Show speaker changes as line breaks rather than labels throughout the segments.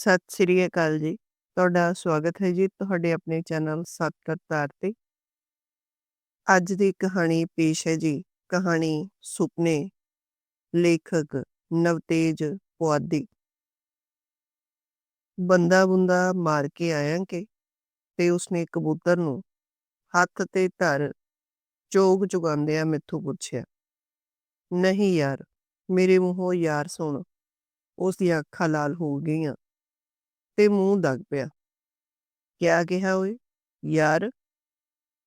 ਸਤਿ ਸ੍ਰੀ ਅਕਾਲ ਜੀ। ਤੁਹਾਡਾ ਸਵਾਗਤ ਹੈ ਜੀ ਤੁਹਾਡੇ ਆਪਣੇ ਚੈਨਲ ਸੱਤ ਕਰਤਾਰ ਤੇ। ਅੱਜ ਦੀ ਕਹਾਣੀ ਪੇਸ਼ ਹੈ ਜੀ, ਕਹਾਣੀ ਸੁਪਨੇ, ਲੇਖਕ ਨਵਤੇਜ ਪੁਆਧੀ। ਬੰਦਾ ਬੁੰਦਾ ਮਾਰ ਕੇ ਆਇਆ ਕਿ ਤੇ ਉਸਨੇ ਕਬੂਤਰ ਨੂੰ ਹੱਥ ਤੇ ਧਰ ਚੋਗ ਚੁਗਾਉਂਦਿਆਂ ਮੈਥੋਂ ਪੁੱਛਿਆ ਨਹੀਂ ਯਾਰ ਮੇਰੇ ਮੂੰਹੋਂ ਯਾਰ ਸੁਣ ਉਸ ਦੀਆਂ ਅੱਖਾਂ ਲਾਲ ਹੋ ਗਈਆਂ ਤੇ ਮੂੰਹ ਦਗ ਪਿਆ। ਕਿਆ ਕਿਹਾ ਓਏ? ਯਾਰ,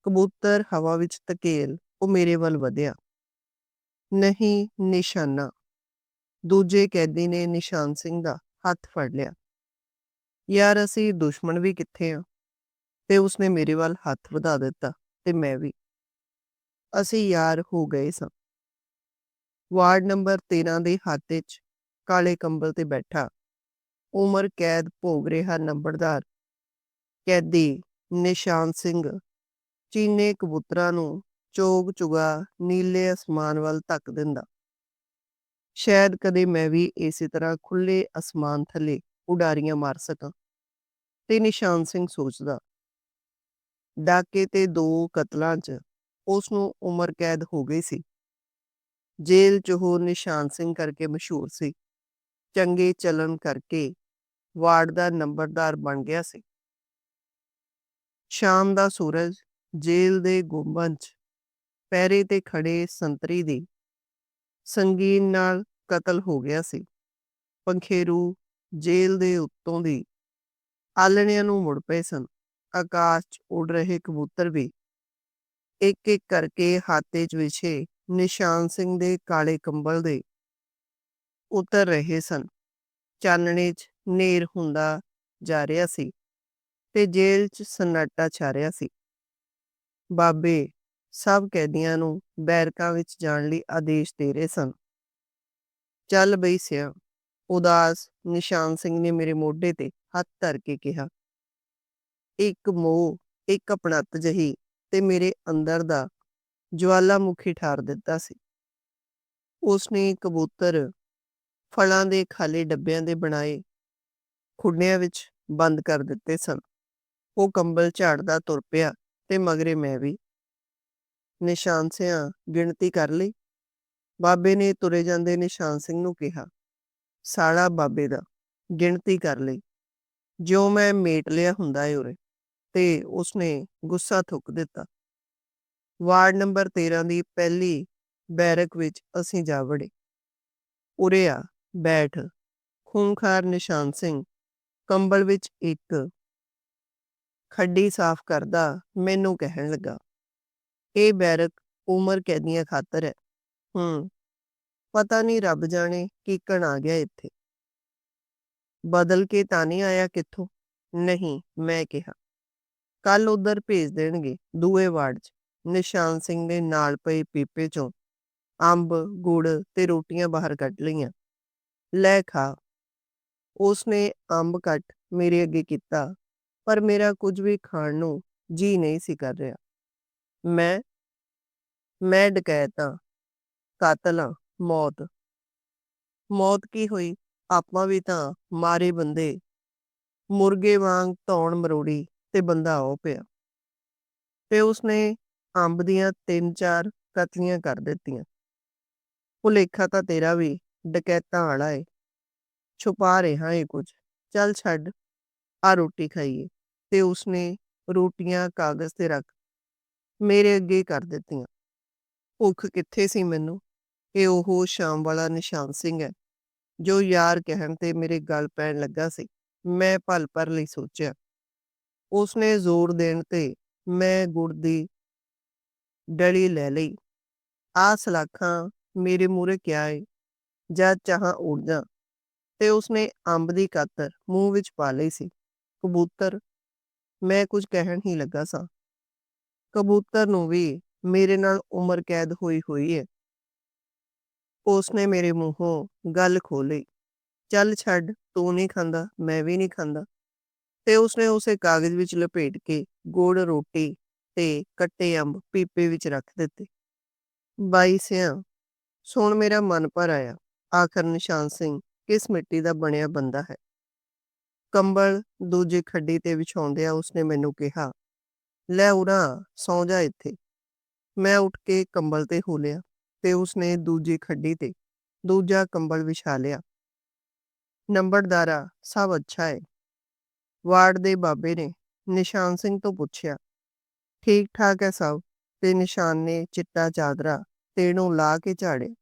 ਕਬੂਤਰ ਹਵਾ ਵਿੱਚ ਧਕੇਲ, ਉਹ ਮੇਰੇ ਵੱਲ ਵਧਿਆ। ਨਹੀਂ, ਨਿਸ਼ਾਨਾ। ਦੂਜੇ ਕੈਦੀ ਨੇ ਨਿਸ਼ਾਨ ਸਿੰਘ ਦਾ ਹੱਥ ਫੜ ਲਿਆ। ਯਾਰ, ਅਸੀਂ ਦੁਸ਼ਮਣ ਵੀ ਕਿੱਥੇ ਆ? ਤੇ ਉਸਨੇ ਮੇਰੇ ਵੱਲ ਹੱਥ ਵਧਾ ਦਿੱਤਾ ਤੇ ਮੈਂ ਵੀ। ਅਸੀਂ ਯਾਰ ਹੋ ਗਏ ਸਾਂ। ਵਾਰਡ ਨੰਬਰ 13 ਦੇ ਹੱਥ 'ਚ ਕਾਲੇ ਕੰਬਲ ਤੇ ਬੈਠਾ। ਉਮਰ ਕੈਦ ਭੋਗ ਰਿਹਾ ਨੰਬਰਦਾਰ। ਕੈਦੀ ਨਿਸ਼ਾਨ ਸਿੰਘ। ਚੀਨੇ ਕਬੂਤਰਾਂ ਨੂੰ ਚੋਗ ਚੁਗਾ ਨੀਲੇ ਅਸਮਾਨ ਵੱਲ ਧੱਕ ਦਿੰਦਾ। ਸ਼ਾਇਦ ਕਦੇ ਮੈਂ ਵੀ ਇਸੇ ਤਰ੍ਹਾਂ ਖੁੱਲੇ ਅਸਮਾਨ ਥੱਲੇ ਉਡਾਰੀਆਂ ਮਾਰ ਸਕਾਂ। ਤੇ ਨਿਸ਼ਾਨ ਸਿੰਘ ਸੋਚਦਾ, ਡਾਕੇ ਤੇ ਦੋ ਕਤਲਾਂ 'ਚ ਉਸ ਨੂੰ ਉਮਰ ਕੈਦ ਹੋ ਗਈ ਸੀ। ਜੇਲ੍ਹ 'ਚ ਉਹ ਨਿਸ਼ਾਨ ਸਿੰਘ ਕਰਕੇ ਮਸ਼ਹੂਰ ਸੀ। ਚੰਗੇ ਚੱਲਣ ਕਰਕੇ ਵਾਰਡ ਦਾ ਨੰਬਰਦਾਰ ਬਣ ਗਿਆ ਸੀ। ਸ਼ਾਮ ਦਾ ਸੂਰਜ ਜੇਲ੍ਹ ਦੇ ਗੁੰਬਦ 'ਚ ਪੈਰੇ ਤੇ ਖੜੇ ਸੰਤਰੀ ਦੀ ਸੰਗੀਨ ਨਾਲ ਕਤਲ ਹੋ ਗਿਆ ਸੀ। ਪੰਖੇਰੂ ਜੇਲ੍ਹ ਦੇ ਉੱਤੋਂ ਦੀ ਆਲਣਿਆਂ ਨੂੰ ਮੁੜ ਪਏ ਸਨ। ਆਕਾਸ਼ 'ਚ ਉੱਡ ਰਹੇ ਕਬੂਤਰ ਵੀ ਇੱਕ ਇੱਕ ਕਰਕੇ ਹਾਤੇ 'ਚ ਵਿਛੇ ਨਿਸ਼ਾਨ ਸਿੰਘ ਦੇ ਕਾਲੇ ਕੰਬਲ ਦੇ ਉਤਰ ਰਹੇ ਸਨ। ਚਾਨਣੇ 'ਚ ਨੇਰ ਹੁੰਦਾ ਜਾ ਰਿਹਾ ਸੀ ਤੇ ਜੇਲ੍ਹ 'ਚ ਸਨਾਟਾ ਛਾ ਰਿਹਾ ਸੀ। ਬਾਬੇ ਸਭ ਕੈਦੀਆਂ ਨੂੰ ਬੈਰਕਾਂ ਵਿੱਚ ਜਾਣ ਲਈ ਆਦੇਸ਼ ਦੇ ਰਹੇ ਸਨ। ਚੱਲ ਬਈ ਸਿਆ, ਉਦਾਸ ਨਿਸ਼ਾਨ ਸਿੰਘ ਨੇ ਮੇਰੇ ਮੋਢੇ ਤੇ ਹੱਥ ਧਰ ਕੇ ਕਿਹਾ। ਇੱਕ ਮੋਹ, ਇੱਕ ਆਪਣਤ ਜਹੀ ਤੇ ਮੇਰੇ ਅੰਦਰ ਦਾ ਜਵਾਲਾਮੁਖੀ ਠਾਰ ਦਿੱਤਾ ਸੀ। ਉਸਨੇ ਕਬੂਤਰ ਫਲਾਂ ਦੇ ਖਾਲੀ ਡੱਬਿਆਂ ਦੇ ਬਣਾਏ ਖੁੱਡਿਆਂ ਵਿੱਚ ਬੰਦ ਕਰ ਦਿੱਤੇ ਸਨ। ਉਹ ਕੰਬਲ ਝਾੜਦਾ ਤੁਰ ਪਿਆ ਤੇ ਮਗਰੇ ਮੈਂ ਵੀ। ਨਿਸ਼ਾਨ ਸਿਆ ਗਿਣਤੀ ਕਰ ਲਈ। ਬਾਬੇ ਨੇ ਤੁਰੇ ਜਾਂਦੇ ਨਿਸ਼ਾਨ ਸਿੰਘ ਨੂੰ ਕਿਹਾ, ਸਾਲਾ ਬਾਬੇ ਦਾ, ਗਿਣਤੀ ਕਰ ਲਈ। ਜਿਉਂ ਮੈਂ ਮੇਟ ਲਿਆ ਹੁੰਦਾ ਏ ਉਰੇ। ਤੇ ਉਸਨੇ ਗੁੱਸਾ ਥੁੱਕ ਦਿੱਤਾ। ਵਾਰਡ ਨੰਬਰ 13 ਦੀ ਪਹਿਲੀ ਬੈਰਕ ਵਿੱਚ ਅਸੀਂ ਜਾ ਵੜੇ। ਉਰੇ ਆ, ਬੈਠ। ਖੂੰਖਾਰ ਨਿਸ਼ਾਨ ਸਿੰਘ ਕੰਬਲ ਵਿੱਚ ਇੱਕ ਖੱਡੀ ਸਾਫ਼ ਕਰਦਾ ਮੈਨੂੰ ਕਹਿਣ ਲੱਗਾ, ਇਹ ਬੈਰਕ ਉਮਰ ਕੈਦੀਆਂ ਖਾਤਰ ਹੈ। ਹੂੰ, ਪਤਾ ਨਹੀਂ ਰੱਬ ਜਾਣੇ ਕੀ ਕਣ ਆ ਗਿਆ ਇੱਥੇ। ਬਦਲ ਕੇ ਤਾਂ ਨਹੀਂ ਆਇਆ ਕਿੱਥੋਂ? ਨਹੀਂ, ਮੈਂ ਕਿਹਾ। ਕੱਲ ਉਧਰ ਭੇਜ ਦੇਣਗੇ ਦੂਏ ਵਾਰਡ 'ਚ। ਨਿਸ਼ਾਨ ਸਿੰਘ ਨੇ ਨਾਲ ਪਏ ਪੀਪੇ 'ਚੋਂ ਅੰਬ, ਗੁੜ ਤੇ ਰੋਟੀਆਂ ਬਾਹਰ ਕੱਢ ਲਈਆਂ। ਲੈ ਖਾ ਉਸਨੇ ਅੰਬ ਕੱਟ ਮੇਰੇ ਅੱਗੇ ਕੀਤਾ, ਪਰ ਮੇਰਾ ਕੁਝ ਵੀ ਖਾਣ ਨੂੰ ਜੀ ਨਹੀਂ ਸੀ ਕਰ ਰਿਹਾ। ਮੈਂ ਮੈਂ ਡਕੈਤਾ ਕਾਤਲਾਂ ਮੌਤ। ਮੌਤ ਕੀ ਹੋਈ? ਆਪਾਂ ਵੀ ਤਾਂ ਮਾਰੇ ਬੰਦੇ। ਮੁਰਗੇ ਵਾਂਗ ਧੌਣ ਮਰੋੜੀ ਤੇ ਬੰਦਾ ਹੋ ਪਿਆ। ਤੇ ਉਸਨੇ ਅੰਬ ਦੀਆਂ ਤਿੰਨ ਚਾਰ ਕਤਲੀਆਂ ਕਰ ਦਿੱਤੀਆਂ। ਭੁਲੇਖਾ ਤਾਂ ਤੇਰਾ ਵੀ, ਡਕੈਤਾਂ ਵਾਲਾ ਏ। ਛੁਪਾ ਰਿਹਾ ਏ ਕੁਝ ਚੱਲ ਛੱਡ ਆ ਰੋਟੀ ਖਾਈਏ ਤੇ ਉਸਨੇ ਰੋਟੀਆਂ ਕਾਗਜ਼ ਤੇ ਰੱਖ ਮੇਰੇ ਅੱਗੇ ਕਰ ਦਿੱਤੀਆਂ ਭੁੱਖ ਕਿੱਥੇ ਸੀ ਮੈਨੂੰ ਇਹ ਉਹ ਸ਼ਾਮ ਵਾਲਾ ਨਿਸ਼ਾਨ ਸਿੰਘ ਹੈ ਜੋ ਯਾਰ ਕਹਿਣ ਤੇ ਮੇਰੇ ਗਲ ਪੈਣ ਲੱਗਾ ਸੀ ਮੈਂ ਭਲ ਪਰ ਲਈ ਸੋਚਿਆ ਉਸਨੇ ਜ਼ੋਰ ਦੇਣ ਤੇ ਮੈਂ ਗੁੜ ਦੀ ਡਲੀ ਲੈ ਲਈ ਆ ਸਲਾਖਾਂ ਮੇਰੇ ਮੂਰੇ ਕਿਆ ਏ ਜਾਂ ਚਾਹਾਂ ਉੜ ਜਾ ਤੇ ਉਸਨੇ ਅੰਬ ਦੀ ਕਾਤਰ ਮੂੰਹ ਵਿੱਚ ਪਾ ਲਈ ਸੀ। ਕਬੂਤਰ, ਮੈਂ ਕੁਝ ਕਹਿਣ ਹੀ ਲੱਗਾ ਸਾਂ। ਕਬੂਤਰ ਨੂੰ ਵੀ ਮੇਰੇ ਨਾਲ ਉਮਰ ਕੈਦ ਹੋਈ ਹੋਈ ਹੈ ਉਸਨੇ ਮੇਰੇ ਮੂੰਹੋਂ ਗੱਲ ਖੋਲੀ ਚੱਲ ਛੱਡ, ਤੂੰ ਨਹੀਂ ਖਾਂਦਾ, ਮੈਂ ਵੀ ਨਹੀਂ ਖਾਂਦਾ। ਤੇ ਉਸਨੇ ਉਸੇ ਕਾਗਜ਼ ਵਿੱਚ ਲਪੇਟ ਕੇ ਗੋੜ, ਰੋਟੀ ਤੇ ਕੱਟੇ ਅੰਬ ਪੀਪੇ ਵਿੱਚ ਰੱਖ ਦਿੱਤੇ। ਬਾਈ ਸਿਆ, ਸੁਣ ਮੇਰਾ ਮਨ ਭਰ ਆਇਆ। ਆਖਰ ਨਿਸ਼ਾਨ ਸਿੰਘ ਕਿਸ ਮਿੱਟੀ ਦਾ ਬਣਿਆ ਬੰਦਾ ਹੈ? ਕੰਬਲ ਦੂਜੀ ਖੱਡੀ ਤੇ ਵਿਛਾਉਂਦਿਆਂ ਉਸਨੇ ਮੈਨੂੰ ਕਿਹਾ, ਲੈ ਉਰਾਂ, ਸੌਂ ਜਾ ਇੱਥੇ। ਮੈਂ ਉੱਠ ਕੇ ਕੰਬਲ ਤੇ ਹੋ ਲਿਆ ਤੇ ਉਸਨੇ ਦੂਜੀ ਖੱਡੀ ਤੇ ਦੂਜਾ ਕੰਬਲ ਵਿਛਾ ਲਿਆ। ਨੰਬਰਦਾਰਾ, ਸਭ ਅੱਛਾ ਹੈ ਵਾਰਡ ਦੇ ਬਾਬੇ ਨੇ ਨਿਸ਼ਾਨ ਸਿੰਘ ਤੋਂ ਪੁੱਛਿਆ, ਠੀਕ ਠਾਕ ਹੈ ਸਭ? ਤੇ ਨਿਸ਼ਾਨ ਨੇ ਚਿੱਟਾ ਚਾਦਰਾ ਤੇੜੋਂ ਲਾ ਕੇ ਝਾੜਿਆ।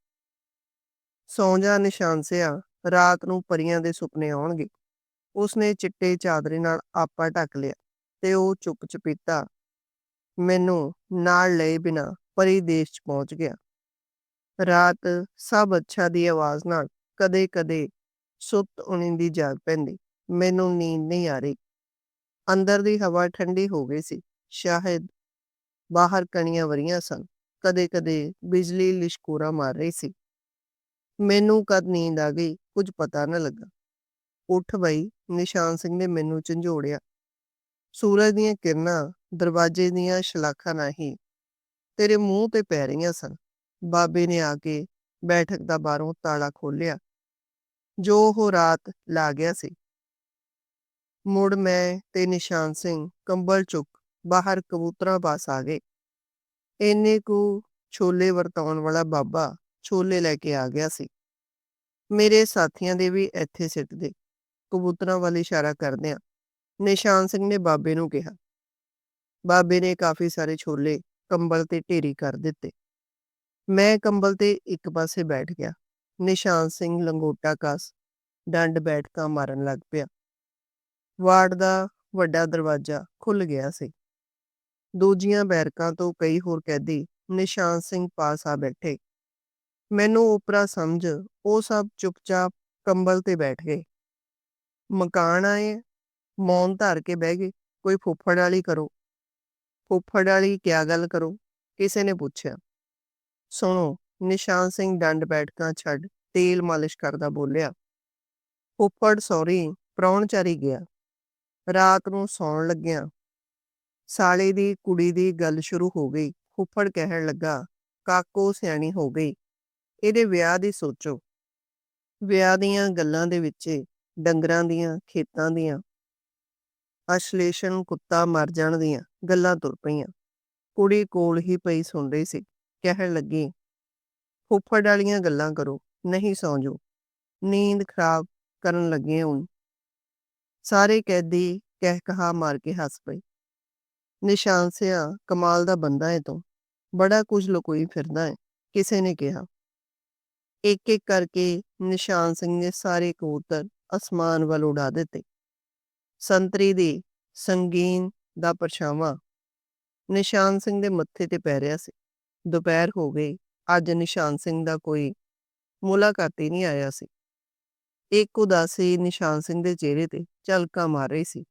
ਸੌਂ ਜਾ ਨਿਸ਼ਾਨ ਸਿਆ ਰਾਤ ਨੂੰ ਪਰੀਆਂ ਦੇ ਸੁਪਨੇ ਆਉਣਗੇ। ਉਸਨੇ ਚਿੱਟੇ ਚਾਦਰੇ ਨਾਲ ਆਪਾ ਢੱਕ ਲਿਆ ਤੇ ਉਹ ਚੁੱਪ ਚਪੀਤਾ ਮੈਨੂੰ ਨਾਲ ਲਏ ਬਿਨਾ ਪਰੀ ਦੇਸ਼ ਚ ਪਹੁੰਚ ਗਿਆ। ਰਾਤ ਸਭ ਅੱਛਾ ਦੀ ਆਵਾਜ਼ ਨਾਲ ਕਦੇ-ਕਦੇ ਸੁੱਤ ਉਣੀਂਦੀ ਜਾਗ ਪੈਂਦੀ, ਮੈਨੂੰ ਨੀਂਦ ਨਹੀਂ ਆ ਰਹੀ। ਅੰਦਰ ਦੀ ਹਵਾ ਠੰਡੀ ਹੋ ਗਈ ਸੀ, ਸ਼ਾਇਦ ਬਾਹਰ ਕਣੀਆਂ ਵਰੀਆਂ ਸਨ, ਕਦੇ-ਕਦੇ ਬਿਜਲੀ ਲਿਸ਼ਕੋਰਾ ਮਾਰ ਰਹੀ ਸੀ। ਮੈਨੂੰ ਕਦ ਨੀਂਦ ਆ ਗਈ? ਕੁਝ ਪਤਾ ਨਾ ਲੱਗਾ। ਉੱਠ ਬਈ, ਨਿਸ਼ਾਨ ਸਿੰਘ ਨੇ ਮੈਨੂੰ ਝੰਜੋੜਿਆ। ਸੂਰਜ ਦੀਆਂ ਕਿਰਨਾਂ, ਦਰਵਾਜ਼ੇ ਦੀਆਂ ਸ਼ਲਾਖਾਂ ਨਹੀਂ ਤੇਰੇ ਮੂੰਹ ਤੇ ਪੈ ਰਹੀਆਂ ਸਨ। ਬਾਬੇ ਨੇ ਆ ਕੇ ਬੈਠਕ ਦਾ ਬਾਹਰੋਂ ਤਾਲਾ ਖੋਲਿਆ ਜੋ ਉਹ ਰਾਤ ਲਾ ਗਿਆ ਸੀ। ਮੁੜ ਮੈਂ ਤੇ ਨਿਸ਼ਾਨ ਸਿੰਘ ਕੰਬਲ ਚੁੱਕ ਬਾਹਰ ਕਬੂਤਰਾਂ ਪਾਸ ਆ ਗਏ। ਇੰਨੇ ਕੁ ਛੋਲੇ ਵਰਤਾਉਣ ਵਾਲਾ ਬਾਬਾ ਛੋਲੇ ਲੈ ਕੇ ਆ ਗਿਆ ਸੀ। ਮੇਰੇ ਸਾਥੀਆਂ ਦੇ ਵੀ ਇੱਥੇ ਸਿੱਟ ਦੇ, ਕਬੂਤਰਾਂ ਵੱਲ ਇਸ਼ਾਰਾ ਕਰਦਿਆਂ ਨਿਸ਼ਾਨ ਸਿੰਘ ਨੇ ਬਾਬੇ ਨੂੰ ਕਿਹਾ। ਬਾਬੇ ਨੇ ਕਾਫੀ ਸਾਰੇ ਛੋਲੇ ਕੰਬਲ ਤੇ ਢੇਰੀ ਕਰ ਦਿੱਤੇ। ਮੈਂ ਕੰਬਲ ਤੇ ਇੱਕ ਪਾਸੇ ਬੈਠ ਗਿਆ। ਨਿਸ਼ਾਨ ਸਿੰਘ ਲੰਗੋਟਾ ਕਸ ਡੰਡ ਬੈਠਕਾਂ ਮਾਰਨ ਲੱਗ ਪਿਆ। ਵਾਰਡ ਦਾ ਵੱਡਾ ਦਰਵਾਜ਼ਾ ਖੁੱਲ ਗਿਆ ਸੀ। ਦੂਜੀਆਂ ਬੈਰਕਾਂ ਤੋਂ ਕਈ ਹੋਰ ਕੈਦੀ ਨਿਸ਼ਾਨ ਸਿੰਘ ਪਾਸ ਆ ਬੈਠੇ। ਮੈਨੂੰ ਓਪਰਾ ਸਮਝ, ਉਹ ਸਭ ਚੁੱਪਚਾਪ ਕੰਬਲ ਤੇ ਬੈਠ ਗਏ। ਮਕਾਨ ਆਏ, ਮੌਨ ਧਾਰ ਕੇ ਬਹਿ ਗਏ, ਕੋਈ ਫੁੱਫੜ ਵਾਲੀ ਕਰੋ। ਫੁੱਫੜ ਵਾਲੀ ਕਿਆ ਗੱਲ ਕਰੋ? ਕਿਸੇ ਨੇ ਪੁੱਛਿਆ। ਸੁਣੋ, ਨਿਸ਼ਾਨ ਸਿੰਘ ਡੰਡ ਬੈਠਕਾਂ ਛੱਡ ਤੇਲ ਮਾਲਿਸ਼ ਕਰਦਾ ਬੋਲਿਆ। ਫੁੱਫੜ ਸੌਰੀ, ਪ੍ਰਾਹੁਣਚਾਰੀ ਗਿਆ। ਰਾਤ ਨੂੰ ਸੌਣ ਲੱਗਿਆ। ਸਾਲੇ ਦੀ ਕੁੜੀ ਦੀ ਗੱਲ ਸ਼ੁਰੂ ਹੋ ਗਈ। ਫੁੱਫੜ ਕਹਿਣ ਲੱਗਾ, ਕਾਕੋ ਸਿਆਣੀ ਹੋ ਗਈ। ਇਹਦੇ ਵਿਆਹ ਦੀ ਸੋਚੋ। ਵਿਆਹ ਦੀਆਂ ਗੱਲਾਂ ਦੇ ਵਿੱਚ, ਡੰਗਰਾਂ ਦੀਆਂ, ਖੇਤਾਂ ਦੀਆਂ ਅਸ਼ਲੇਸ਼ਣ ਕੁੱਤਾ ਮਰ ਜਾਣ ਦੀਆਂ ਗੱਲਾਂ ਤੁਰ ਪਈਆਂ। ਕੁੜੀ ਕੋਲ ਹੀ ਪਈ ਸੁਣ ਰਹੀ ਸੀ, ਕਹਿਣ ਲੱਗੀ, ਫੁੱਫੜ ਵਾਲੀਆਂ ਗੱਲਾਂ ਕਰੋ, ਨਹੀਂ ਸੌਂਜੋ। ਨੀਂਦ ਖਰਾਬ ਕਰਨ ਲੱਗੇ ਹੁਣ ਸਾਰੇ ਕੈਦੀ ਕਹਿ ਕਹਾ ਮਾਰ ਕੇ ਹੱਸ ਪਏ। ਨਿਸ਼ਾਨ ਸਿਆ ਕਮਾਲ ਦਾ ਬੰਦਾ ਹੈ ਤੂੰ। ਬੜਾ ਕੁਝ ਲੁਕੋਈ ਫਿਰਦਾ ਹੈ ਕਿਸੇ ਨੇ ਕਿਹਾ। ਇੱਕ ਇੱਕ ਕਰਕੇ ਨਿਸ਼ਾਨ ਸਿੰਘ ਨੇ ਸਾਰੇ ਕਬੂਤਰ ਅਸਮਾਨ ਵੱਲ ਉਡਾ ਦਿੱਤੇ। ਸੰਤਰੀ ਦੀ ਸੰਗੀਨ ਦਾ ਪਰਛਾਵਾਂ ਨਿਸ਼ਾਨ ਸਿੰਘ ਦੇ ਮੱਥੇ ਤੇ ਪੈ ਰਿਹਾ ਸੀ। ਦੁਪਹਿਰ ਹੋ ਗਈ, ਅੱਜ ਨਿਸ਼ਾਨ ਸਿੰਘ ਦਾ ਕੋਈ ਮੁਲਾਕਾਤੀ ਨਹੀਂ ਆਇਆ ਸੀ। ਇੱਕ ਉਦਾਸੀ ਨਿਸ਼ਾਨ ਸਿੰਘ ਦੇ ਚਿਹਰੇ ਤੇ ਝਲਕਾ ਮਾਰ ਰਹੀ ਸੀ।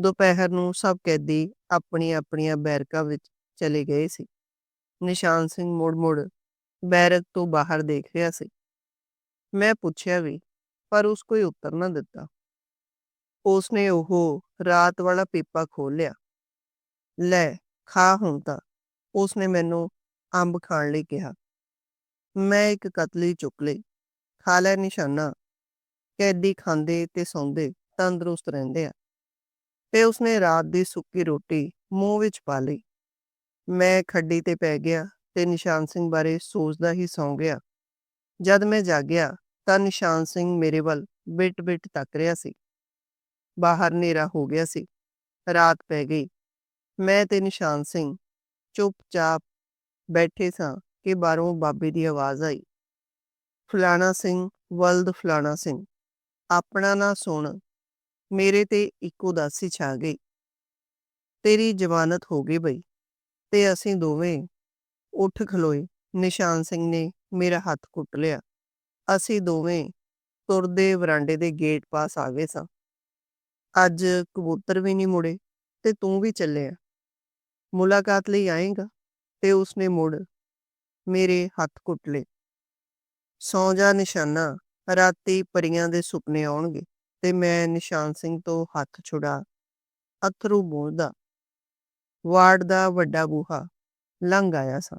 ਦੁਪਹਿਰ ਨੂੰ ਸਭ ਕੈਦੀ ਆਪਣੀਆਂ ਆਪਣੀਆਂ ਬੈਰਕਾਂ ਵਿੱਚ ਚਲੇ ਗਏ ਸੀ। ਨਿਸ਼ਾਨ ਸਿੰਘ ਮੁੜ-ਮੁੜ ਬੈਰਕ ਤੋਂ ਬਾਹਰ ਦੇਖ ਰਿਹਾ ਸੀ। ਮੈਂ ਪੁੱਛਿਆ ਵੀ, ਪਰ ਉਸ ਕੋਈ ਉੱਤਰ ਨਾ ਦਿੱਤਾ। ਉਸਨੇ ਉਹ ਰਾਤ ਵਾਲਾ ਪੀਪਾ ਖੋਲਿਆ ਲੈ, ਖਾ ਹੁਣ ਤਾਂ। ਉਸਨੇ ਮੈਨੂੰ ਅੰਬ ਖਾਣ ਲਈ ਕਿਹਾ। ਮੈਂ ਇੱਕ ਕਤਲੀ ਚੁੱਕ ਲਈ। ਖਾ ਲੈ ਨਿਸ਼ਾਨਾ। ਕੈਦੀ ਖਾਂਦੇ ਤੇ ਸੌਂਦੇ ਤੰਦਰੁਸਤ ਰਹਿੰਦੇ ਆ। ਤੇ ਉਸਨੇ ਰਾਤ ਦੀ ਸੁੱਕੀ ਰੋਟੀ ਮੂੰਹ ਵਿੱਚ ਪਾ ਲਈ। ਮੈਂ ਖੱਡੀ ਤੇ ਪੈ ਗਿਆ ਤੇ ਨਿਸ਼ਾਨ ਸਿੰਘ ਬਾਰੇ ਸੋਚਦਾ ਹੀ ਸੌਂ ਗਿਆ। ਜਦ ਮੈਂ ਜਾਗਿਆ ਤਾਂ ਨਿਸ਼ਾਨ ਸਿੰਘ ਮੇਰੇ ਵੱਲ ਬਿਟ-ਬਿਟ ਤੱਕ ਰਿਹਾ ਸੀ। ਬਾਹਰ ਹਨੇਰਾ ਹੋ ਗਿਆ ਸੀ। ਰਾਤ ਪੈ ਗਈ। ਮੈਂ ਤੇ ਨਿਸ਼ਾਨ ਸਿੰਘ ਚੁੱਪਚਾਪ ਬੈਠੇ ਸਾਂ ਕਿ ਬਾਹਰੋਂ ਬਾਬੇ ਦੀ ਆਵਾਜ਼ ਆਈ। ਫਲਾਣਾ ਸਿੰਘ, ਵਲਦ ਫਲਾਣਾ ਸਿੰਘ, ਆਪਣਾ ਨਾ ਸੁਣ, ਮੇਰੇ ਤੇ ਇੱਕੋ ਉਦਾਸੀ ਛਾ ਗਈ। ਤੇਰੀ ਜ਼ਮਾਨਤ ਹੋ ਗਈ ਬਈ, ਤੇ ਅਸੀਂ ਦੋਵੇਂ ਉੱਠ ਖਲੋਏ, ਨਿਸ਼ਾਨ ਸਿੰਘ ਨੇ ਮੇਰਾ ਹੱਥ ਕੁੱਟ ਲਿਆ। ਅਸੀਂ ਦੋਵੇਂ ਤੁਰਦੇ ਵਰਾਂਡੇ ਦੇ ਗੇਟ ਪਾਸ ਆ ਗਏ ਸਾਂ। ਅੱਜ ਕਬੂਤਰ ਵੀ ਨਹੀਂ ਮੁੜੇ ਤੇ ਤੂੰ ਵੀ ਚੱਲਿਆ। ਮੁਲਾਕਾਤ ਲਈ ਆਏਗਾ? ਤੇ ਉਸਨੇ ਮੁੜ ਮੇਰੇ ਹੱਥ ਕੁੱਟ ਲਏ। ਸੌਂ ਜਾ ਨਿਸ਼ਾਨਾ, ਰਾਤੀ ਪਰੀਆਂ ਦੇ ਸੁਪਨੇ ਆਉਣਗੇ ਤੇ ਮੈਂ ਨਿਸ਼ਾਨ ਸਿੰਘ ਤੋਂ ਹੱਥ ਛੁੜਾ ਅਥਰੂ ਬੋਲਦਾ, ਵਾਰਡ ਦਾ ਵੱਡਾ ਬੂਹਾ, ਲੰਘ ਆਇਆ ਸਾਂ।